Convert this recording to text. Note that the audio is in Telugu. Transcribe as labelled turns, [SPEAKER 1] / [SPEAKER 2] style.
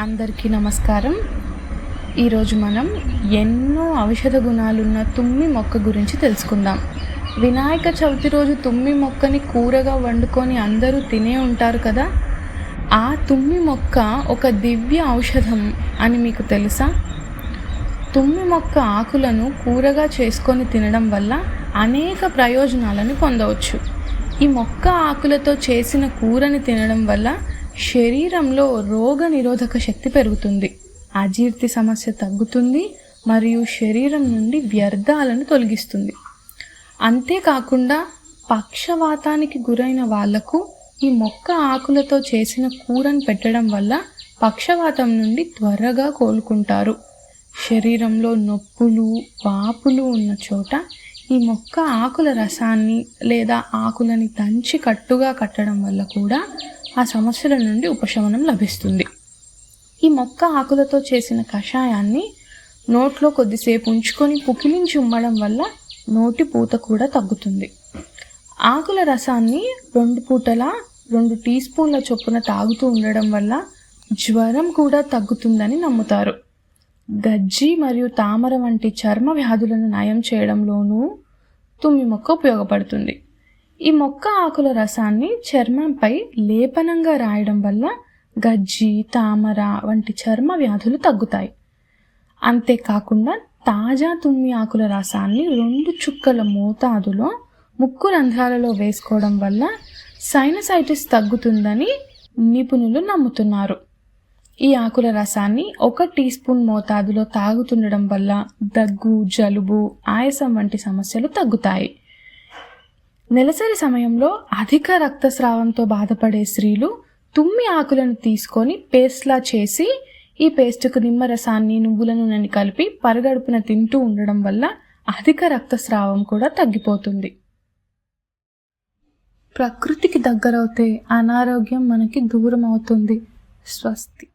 [SPEAKER 1] అందరికీ నమస్కారం. ఈరోజు మనం ఎన్నో ఔషధ గుణాలున్న తుమ్మి మొక్క గురించి తెలుసుకుందాం. వినాయక చవితి రోజు తుమ్మి మొక్కని కూరగా వండుకొని అందరూ తినే ఉంటారు కదా? ఆ తుమ్మి మొక్క ఒక దివ్య ఔషధం అని మీకు తెలుసా? తుమ్మి మొక్క ఆకులను కూరగా చేసుకొని తినడం వల్ల అనేక ప్రయోజనాలను పొందవచ్చు. ఈ మొక్క ఆకులతో చేసిన కూరని తినడం వల్ల శరీరంలో రోగ నిరోధక శక్తి పెరుగుతుంది. అజీర్తి సమస్య తగ్గుతుంది మరియు శరీరం నుండి వ్యర్థాలను తొలగిస్తుంది. అంతేకాకుండా పక్షవాతానికి గురైన వాళ్ళకు ఈ మొక్క ఆకులతో చేసిన కూరను పెట్టడం వల్ల పక్షవాతం నుండి త్వరగా కోలుకుంటారు. శరీరంలో నొప్పులు వాపులు ఉన్న చోట ఈ మొక్క ఆకుల రసాన్ని లేదా ఆకులని దంచి కట్టుగా కట్టడం వల్ల కూడా ఆ సమస్యల నుండి ఉపశమనం లభిస్తుంది. ఈ మొక్క ఆకులతో చేసిన కషాయాన్ని నోట్లో కొద్దిసేపు ఉంచుకొని పుకిలించి ఉమ్మడం వల్ల నోటి పూత కూడా తగ్గుతుంది. ఆకుల రసాన్ని రెండు పూటల రెండు టీ స్పూన్ల చొప్పున తాగుతూ ఉండడం వల్ల జ్వరం కూడా తగ్గుతుందని నమ్ముతారు. గజ్జి మరియు తామర వంటి చర్మ వ్యాధులను నయం చేయడంలోనూ తుమ్మి మొక్క ఉపయోగపడుతుంది. ఈ మొక్క ఆకుల రసాన్ని చర్మంపై లేపనంగా రాయడం వల్ల గజ్జి తామర వంటి చర్మ వ్యాధులు తగ్గుతాయి. అంతేకాకుండా తాజా తుమ్మి ఆకుల రసాన్ని రెండు చుక్కల మోతాదులో ముక్కు రంధ్రాలలో వేసుకోవడం వల్ల సైనసైటిస్ తగ్గుతుందని నిపుణులు నమ్ముతున్నారు. ఈ ఆకుల రసాన్ని ఒక టీ స్పూన్ మోతాదులో తాగుతుండడం వల్ల దగ్గు జలుబు ఆయాసం వంటి సమస్యలు తగ్గుతాయి. నెలసరి సమయంలో అధిక రక్తస్రావంతో బాధపడే స్త్రీలు తుమ్మి ఆకులను తీసుకొని పేస్ట్లా చేసి ఈ పేస్టుకు నిమ్మరసాన్ని నువ్వుల నూనెని కలిపి పరగడుపున తింటూ ఉండడం వల్ల అధిక రక్తస్రావం కూడా తగ్గిపోతుంది. ప్రకృతికి దగ్గరవుతే అనారోగ్యం మనకి దూరం అవుతుంది స్వస్తి.